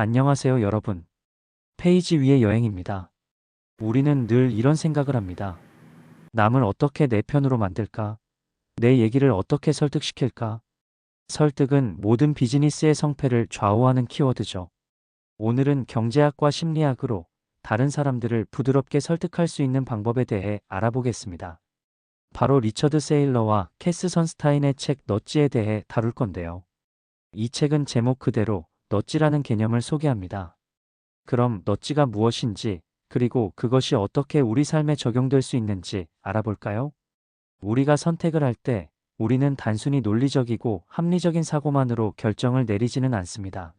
안녕하세요 여러분. 페이지 위의 여행입니다. 우리는 늘 이런 생각을 합니다. 남을 어떻게 내 편으로 만들까? 내 얘기를 어떻게 설득시킬까? 설득은 모든 비즈니스의 성패를 좌우하는 키워드죠. 오늘은 경제학과 심리학으로 다른 사람들을 부드럽게 설득할 수 있는 방법에 대해 알아보겠습니다. 바로 리처드 세일러와 캐스 선스타인의 책 넛지에 대해 다룰 건데요. 이 책은 제목 그대로 넛지라는 개념을 소개합니다. 그럼 넛지가 무엇인지 그리고 그것이 어떻게 우리 삶에 적용될 수 있는지 알아볼까요? 우리가 선택을 할 때 우리는 단순히 논리적이고 합리적인 사고만으로 결정을 내리지는 않습니다.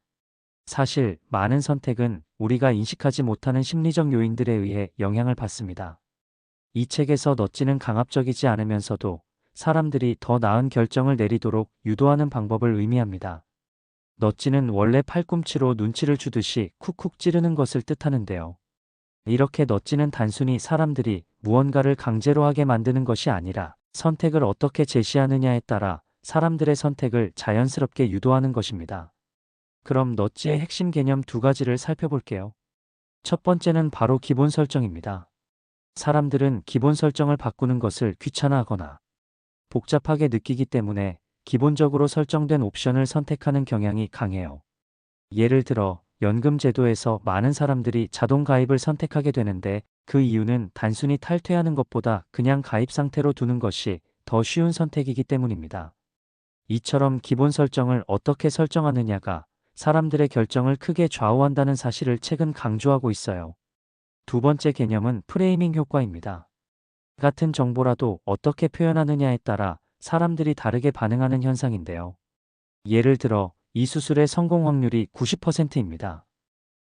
사실 많은 선택은 우리가 인식하지 못하는 심리적 요인들에 의해 영향을 받습니다. 이 책에서 넛지는 강압적이지 않으면서도 사람들이 더 나은 결정을 내리도록 유도하는 방법을 의미합니다. 넛지는 원래 팔꿈치로 눈치를 주듯이 쿡쿡 찌르는 것을 뜻하는데요. 이렇게 넛지는 단순히 사람들이 무언가를 강제로 하게 만드는 것이 아니라 선택을 어떻게 제시하느냐에 따라 사람들의 선택을 자연스럽게 유도하는 것입니다. 그럼 넛지의 핵심 개념 두 가지를 살펴볼게요. 첫 번째는 바로 기본 설정입니다. 사람들은 기본 설정을 바꾸는 것을 귀찮아하거나 복잡하게 느끼기 때문에 기본적으로 설정된 옵션을 선택하는 경향이 강해요. 예를 들어 연금 제도에서 많은 사람들이 자동 가입을 선택하게 되는데 그 이유는 단순히 탈퇴하는 것보다 그냥 가입 상태로 두는 것이 더 쉬운 선택이기 때문입니다. 이처럼 기본 설정을 어떻게 설정하느냐가 사람들의 결정을 크게 좌우한다는 사실을 책은 강조하고 있어요. 두 번째 개념은 프레이밍 효과입니다. 같은 정보라도 어떻게 표현하느냐에 따라 사람들이 다르게 반응하는 현상인데요. 예를 들어 이 수술의 성공 확률이 90%입니다.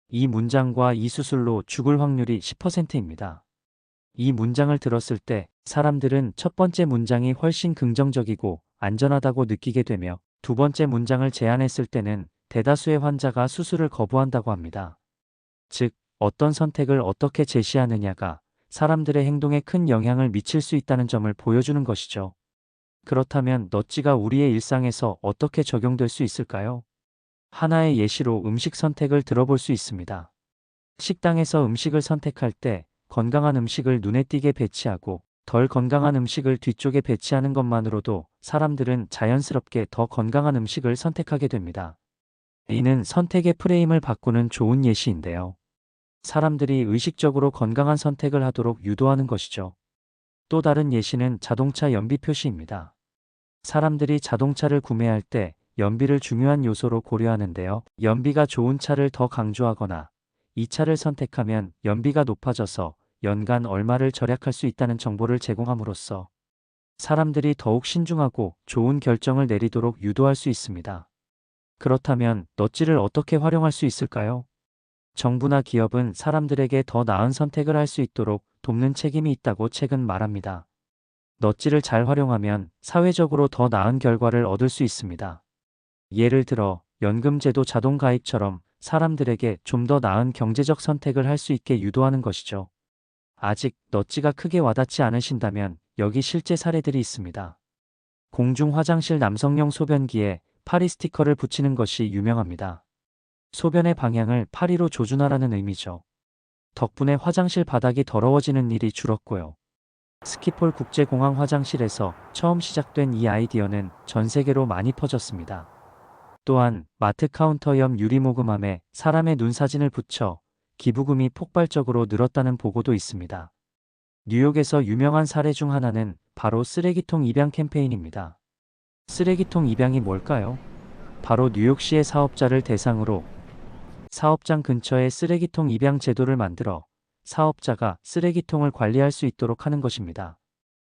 이 문장과 이 수술로 죽을 확률이 10%입니다. 이 문장을 들었을 때 사람들은 첫 번째 문장이 훨씬 긍정적이고 안전하다고 느끼게 되며 두 번째 문장을 제안했을 때는 대다수의 환자가 수술을 거부한다고 합니다. 즉, 어떤 선택을 어떻게 제시하느냐가 사람들의 행동에 큰 영향을 미칠 수 있다는 점을 보여주는 것이죠. 그렇다면 넛지가 우리의 일상에서 어떻게 적용될 수 있을까요? 하나의 예시로 음식 선택을 들어볼 수 있습니다. 식당에서 음식을 선택할 때 건강한 음식을 눈에 띄게 배치하고 덜 건강한 음식을 뒤쪽에 배치하는 것만으로도 사람들은 자연스럽게 더 건강한 음식을 선택하게 됩니다. 이는 선택의 프레임을 바꾸는 좋은 예시인데요. 사람들이 의식적으로 건강한 선택을 하도록 유도하는 것이죠. 또 다른 예시는 자동차 연비 표시입니다. 사람들이 자동차를 구매할 때 연비를 중요한 요소로 고려하는데요. 연비가 좋은 차를 더 강조하거나 이 차를 선택하면 연비가 높아져서 연간 얼마를 절약할 수 있다는 정보를 제공함으로써 사람들이 더욱 신중하고 좋은 결정을 내리도록 유도할 수 있습니다. 그렇다면 넛지를 어떻게 활용할 수 있을까요? 정부나 기업은 사람들에게 더 나은 선택을 할 수 있도록 돕는 책임이 있다고 책은 말합니다. 넛지를 잘 활용하면 사회적으로 더 나은 결과를 얻을 수 있습니다. 예를 들어 연금제도 자동 가입처럼 사람들에게 좀 더 나은 경제적 선택을 할 수 있게 유도하는 것이죠. 아직 넛지가 크게 와닿지 않으신다면 여기 실제 사례들이 있습니다. 공중 화장실 남성용 소변기에 파리 스티커를 붙이는 것이 유명합니다. 소변의 방향을 파리로 조준하라는 의미죠. 덕분에 화장실 바닥이 더러워지는 일이 줄었고요. 스키폴 국제공항 화장실에서 처음 시작된 이 아이디어는 전 세계로 많이 퍼졌습니다. 또한 마트 카운터 옆 유리모금함에 사람의 눈 사진을 붙여 기부금이 폭발적으로 늘었다는 보고도 있습니다. 뉴욕에서 유명한 사례 중 하나는 바로 쓰레기통 입양 캠페인입니다. 쓰레기통 입양이 뭘까요? 바로 뉴욕시의 사업자를 대상으로 사업장 근처에 쓰레기통 입양 제도를 만들어 사업자가 쓰레기통을 관리할 수 있도록 하는 것입니다.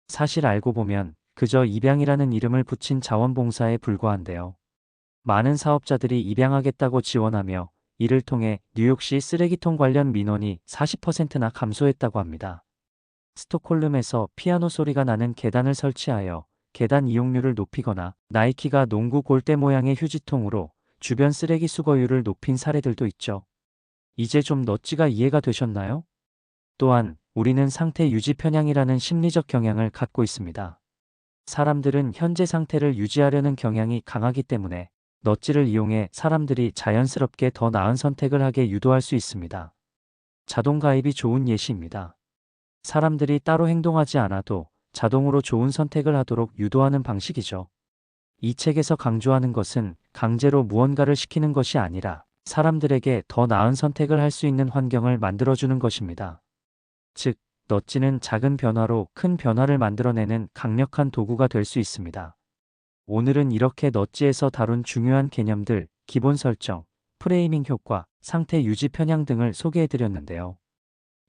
사실 알고 보면 그저 입양이라는 이름을 붙인 자원봉사에 불과한데요. 많은 사업자들이 입양하겠다고 지원하며 이를 통해 뉴욕시 쓰레기통 관련 민원이 40%나 감소했다고 합니다. 스톡홀름에서 피아노 소리가 나는 계단을 설치하여 계단 이용률을 높이거나 나이키가 농구 골대 모양의 휴지통으로 주변 쓰레기 수거율을 높인 사례들도 있죠. 이제 좀 넛지가 이해가 되셨나요? 또한 우리는 상태 유지 편향이라는 심리적 경향을 갖고 있습니다. 사람들은 현재 상태를 유지하려는 경향이 강하기 때문에 넛지를 이용해 사람들이 자연스럽게 더 나은 선택을 하게 유도할 수 있습니다. 자동 가입이 좋은 예시입니다. 사람들이 따로 행동하지 않아도 자동으로 좋은 선택을 하도록 유도하는 방식이죠. 이 책에서 강조하는 것은 강제로 무언가를 시키는 것이 아니라 사람들에게 더 나은 선택을 할 수 있는 환경을 만들어주는 것입니다. 즉, 넛지는 작은 변화로 큰 변화를 만들어내는 강력한 도구가 될 수 있습니다. 오늘은 이렇게 넛지에서 다룬 중요한 개념들, 기본 설정, 프레이밍 효과, 상태 유지 편향 등을 소개해 드렸는데요.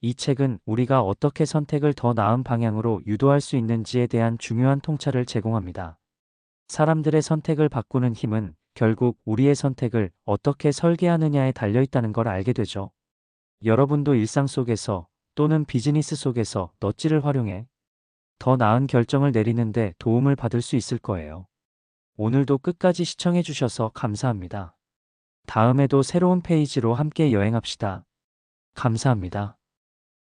이 책은 우리가 어떻게 선택을 더 나은 방향으로 유도할 수 있는지에 대한 중요한 통찰을 제공합니다. 사람들의 선택을 바꾸는 힘은 결국 우리의 선택을 어떻게 설계하느냐에 달려 있다는 걸 알게 되죠. 여러분도 일상 속에서 또는 비즈니스 속에서 넛지를 활용해 더 나은 결정을 내리는데 도움을 받을 수 있을 거예요. 오늘도 끝까지 시청해 주셔서 감사합니다. 다음에도 새로운 페이지로 함께 여행합시다. 감사합니다.